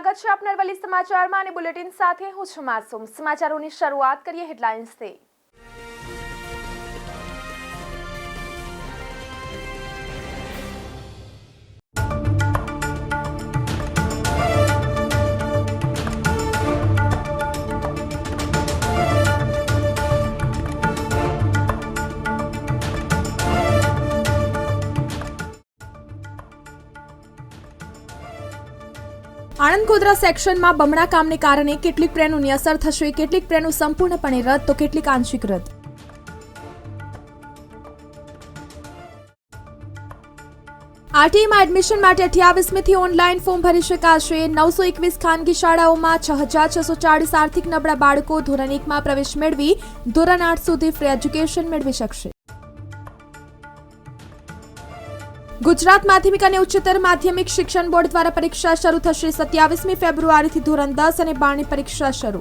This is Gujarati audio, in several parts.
સ્વાગત છે આપનાર અરવલ્લી સમાચારમાં અને બુલેટિન સાથે હું છું માસુમ. સમાચારોની શરૂઆત કરીએ હેડલાઇન્સથી. આણંદ ગોધરા સેક્શનમાં બમણા કામને કારણે કેટલીક ટ્રેનોની અસર થશે, કેટલીક ટ્રેનો સંપૂર્ણપણે રદ, તો કેટલીક આંશિક રદ? આરટીઈમાં એડમિશન માટે અઠ્યાવીસમીથી ઓનલાઈન ફોર્મ ભરી શકાશે. નવસો એકવીસ ખાનગી શાળાઓમાં છ હજાર છસો ચાળીસ આર્થિક નબળા બાળકો ધોરણ એકમાં પ્રવેશ મેળવી ધોરણ આઠ સુધી ફ્રી એજ્યુકેશન મેળવી શકશે. ગુજરાત માધ્યમિક અને ઉચ્ચતર માધ્યમિક શિક્ષણ બોર્ડ દ્વારા પરીક્ષા શરૂ થશે સત્યાવીસમી ફેબ્રુઆરીથી ધોરણ દસ અને બારની પરીક્ષા શરૂ.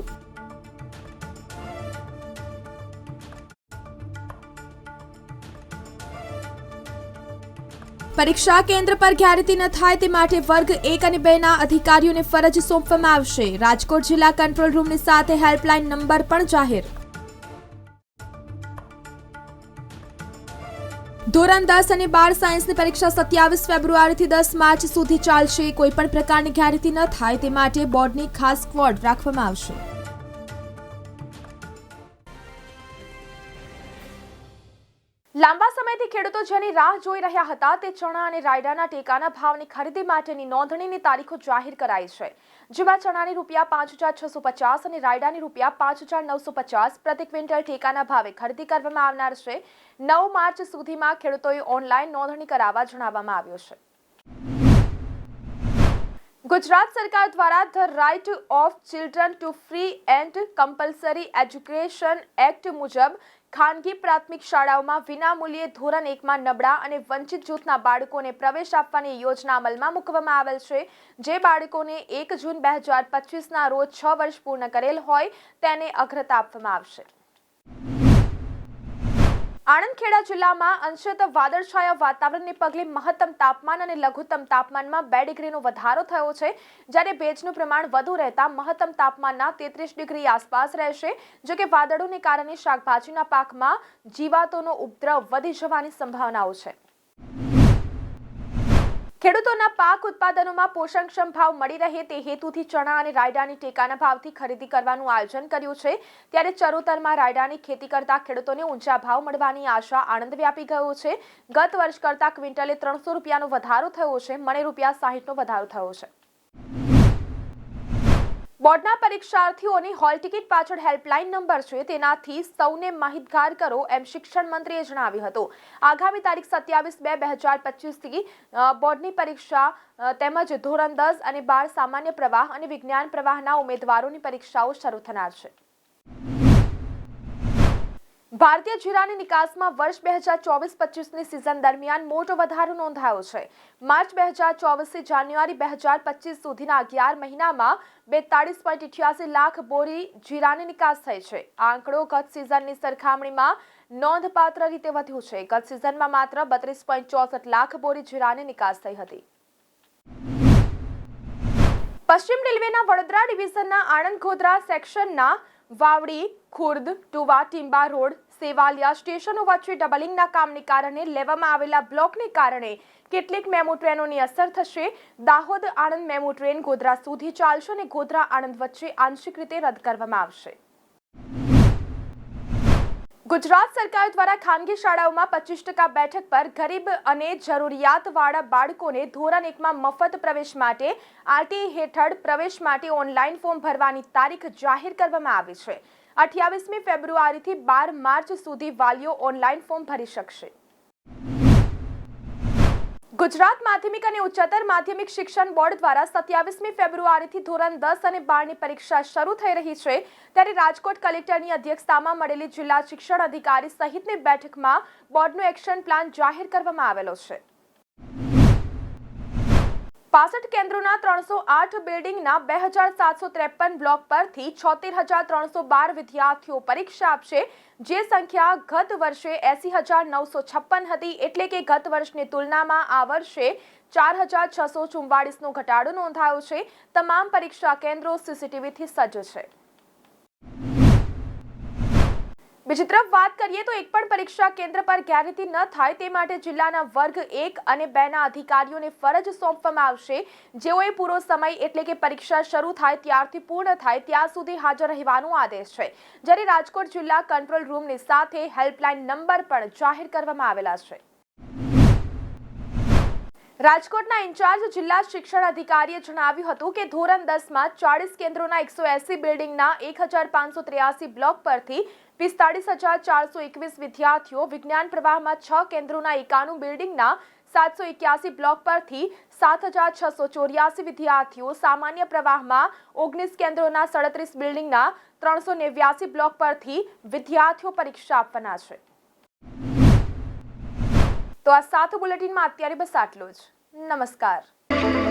પરીક્ષા કેન્દ્ર પર ગેરરીતિ ન થાય તે માટે વર્ગ એક અને બે ના અધિકારીઓને ફરજ સોંપવામાં આવશે. રાજકોટ જિલ્લા કંટ્રોલ રૂમની સાથે હેલ્પલાઇન નંબર પણ જાહેર. ધોરણ દસ અને બાર સાયન્સની પરીક્ષા સત્યાવીસ ફેબ્રુઆરીથી દસ માર્ચ સુધી ચાલશે. કોઈપણ પ્રકારની ગેરરીતિ ન થાય, તે માટે બોર્ડની ખાસ સ્ક્વોડ રાખવામાં આવશે. લાંબા સમયથી ખેડૂતો જેની રાહ જોઈ રહ્યા હતા, તે ચણા અને રાયડાના ટેકાના ભાવની ખરીદી માટેની નોંધણીની તારીખો જાહેર કરાઈ છે. જેમાં ચણાની રૂપિયા પાંચ હજાર છસો પચાસ અને રાયડાની રૂપિયા પાંચ હજાર નવસો પચાસ પ્રતિ ક્વિન્ટલ ટેકાના ભાવે ખરીદી કરવામાં આવનાર છે. નવ માર્ચ સુધીમાં ખેડૂતોએ ઓનલાઈન નોંધણી કરાવવા જણાવવામાં આવ્યું છે. ગુજરાત સરકાર દ્વારા the right of children to free and compulsory education act મુજબ ખાનગી પ્રાથમિક શાળાઓમાં વિનામૂલ્યે ધોરણ એકમાં નબળા અને વંચિત જૂથના બાળકોને પ્રવેશ આપવાની યોજના અમલમાં મૂકવામાં આવેલ છે. જે બાળકોને એક જૂન બે હજાર પચીસના રોજ છ વર્ષ પૂર્ણ કરેલ હોય તેને અગ્રતા આપવામાં આવશે. આણંદ ખેડા જિલ્લામાં અંશત વાદળછાયા વાતાવરણને પગલે મહત્તમ તાપમાન અને લઘુત્તમ તાપમાનમાં બે ડિગ્રીનો વધારો થયો છે. જ્યારે ભેજનું પ્રમાણ વધુ રહેતા મહત્તમ તાપમાનના તેત્રીસ ડિગ્રી આસપાસ રહેશે, જો કે વાદળોને કારણે શાકભાજીના પાકમાં જીવાતોનો ઉપદ્રવ વધી જવાની સંભાવનાઓ છે. ખેડૂતોના પાક ઉત્પાદનોમાં પોષણક્ષમ ભાવ મળી રહે તે હેતુથી ચણા અને રાયડાની ટેકાના ભાવથી ખરીદી કરવાનું આયોજન કર્યું છે. ત્યારે ચરોતરમાં રાયડાની ખેતી કરતા ખેડૂતોને ઊંચા ભાવ મળવાની આશા આનંદ વ્યાપી ગયો છે. ગત વર્ષ કરતા ક્વિન્ટલે ત્રણસો રૂપિયાનો વધારો થયો છે. મણે રૂપિયા સાહીઠનો વધારો થયો છે. બોર્ડના પરીક્ષાર્થીઓની હોલ ટિકિટ પાછળ હેલ્પલાઇન નંબર છે, તેનાથી સૌને માહિતગાર કરો એમ શિક્ષણ મંત્રીએ જણાવ્યું હતું. આગામી તારીખ સત્યાવીસ બે બે હજાર પચીસથી બોર્ડની પરીક્ષા તેમજ ધોરણ દસ અને બાર સામાન્ય પ્રવાહ અને વિજ્ઞાન પ્રવાહના ઉમેદવારોની પરીક્ષાઓ શરૂ થનાર છે. ભારતીય જીરાની નિકાસમાં વર્ષ બે હજાર ચોવીસ પચીસની સિઝન દરમિયાન મોટો વધારો નોંધાયો છે. માર્ચ બે હજાર ચોવીસથી જાન્યુઆરી બે હજાર પચીસ સુધીના અગિયાર મહિનામાં બેતાળીસ પોઈન્ટ ઇઠ્યાસી લાખ બોરી જીરાની નિકાસ થઈ છે. આ આંકડો ગત સિઝનની સરખામણીમાં નોંધપાત્ર રીતે વધ્યું છે. ગત સિઝનમાં માત્ર બત્રીસ પોઈન્ટ ચોસઠ લાખ બોરી જીરાની નિકાસ થઈ હતી. પશ્ચિમ રેલવેના વડોદરા ડિવિઝનના આણંદ ગોધરા સેક્શનના વાવડી, ખુર્દ, ટુવા, ટીંબા રોડ સેવાલિયા સ્ટેશનો વચ્ચે ડબલિંગના કામને કારણે લેવામાં આવેલા બ્લોકને કારણે કેટલીક મેમો ટ્રેનોની અસર થશે. દાહોદ આણંદ મેમો ટ્રેન ગોધરા સુધી ચાલશે અને ગોધરા આણંદ વચ્ચે આંશિક રીતે રદ કરવામાં આવશે. ગુજરાત સરકાર દ્વારા ખાનગી શાળાઓમાં પચીસ ટકા બેઠક પર ગરીબ અને જરૂરિયાતવાળા બાળકોને ધોરણ એકમાં મફત પ્રવેશ માટે આરટીઈ હેઠળ પ્રવેશ માટે ઓનલાઈન ફોર્મ ભરવાની તારીખ જાહેર કરવામાં આવી છે. અઠ્યાવીસમી ફેબ્રુઆરીથી બાર માર્ચ સુધી વાલીઓ ઓનલાઈન ફોર્મ ભરી શકશે. ગુજરાત માધ્યમિક અને ઉચ્ચતર માધ્યમિક શિક્ષણ બોર્ડ દ્વારા સત્યાવીસમી ફેબ્રુઆરીથી ધોરણ દસ અને બારની પરીક્ષા શરૂ થઈ રહી છે. ત્યારે રાજકોટ કલેક્ટરની અધ્યક્ષતામાં મળેલી જિલ્લા શિક્ષણ અધિકારી સહિતની બેઠકમાં બોર્ડનો એક્શન પ્લાન જાહેર કરવામાં આવેલો છે. પાસઠ કેન્દ્રોના ત્રણસો આઠ બિલ્ડિંગના બે હજાર સાતસો ત્રેપન બ્લોક પરથી છોતેર હજાર ત્રણસો બાર વિદ્યાર્થીઓ પરીક્ષા આપશે. જે સંખ્યા ગત વર્ષે એસી હજાર નવસો છપ્પન હતી એટલે કે ગત વર્ષની તુલનામાં આ વર્ષે ચાર હજાર છસો ચુમ્વાળીસનો ઘટાડો નોંધાયો છે. તમામ પરીક્ષા કેન્દ્રો સીસીટીવીથી સજ્જ છે. બીજી તરફ વાત કરીએ તો એક પણ પરીક્ષા કેન્દ્ર પર ગેરરીતિ ન થાય તે માટે જિલ્લાના વર્ગ એક અને બે ના અધિકારીઓને ફરજ સોંપવામાં આવશે. જેઓએ પૂરો સમય એટલે કે પરીક્ષા શરૂ થાય ત્યારથી પૂર્ણ થાય ત્યાં સુધી હાજર રહેવાનો આદેશ છે. જ્યારે રાજકોટ જિલ્લા કંટ્રોલ રૂમની સાથે હેલ્પલાઇન નંબર પણ જાહેર કરવામાં આવેલા છે. રાજકોટના ઇન્ચાર્જ જિલ્લા શિક્ષણ અધિકારીએ જણાવ્યું હતું કે ધોરણ દસમાં ચાળીસ કેન્દ્રોના એકસો એસી બિલ્ડિંગના એક હજાર પાંચસો ત્ર્યાસી બ્લોક પરથી પિસ્તાળીસ હજાર ચારસો એકવીસ વિદ્યાર્થીઓ વિજ્ઞાન પ્રવાહમાં છ કેન્દ્રોના એકાણું બિલ્ડિંગના સાતસો એક્યાસી બ્લોક પરથી સાત હજાર છસો ચોર્યાસી વિદ્યાર્થીઓ સામાન્ય પ્રવાહમાં ઓગણીસ કેન્દ્રોના સડત્રીસ બિલ્ડિંગના ત્રણસો નેવ્યાસી બ્લોક પરથી વિદ્યાર્થીઓ પરીક્ષા આપવાના છે. તો આ સાત બુલેટિનમાં અત્યારે બસ આટલું જ. નમસ્કાર.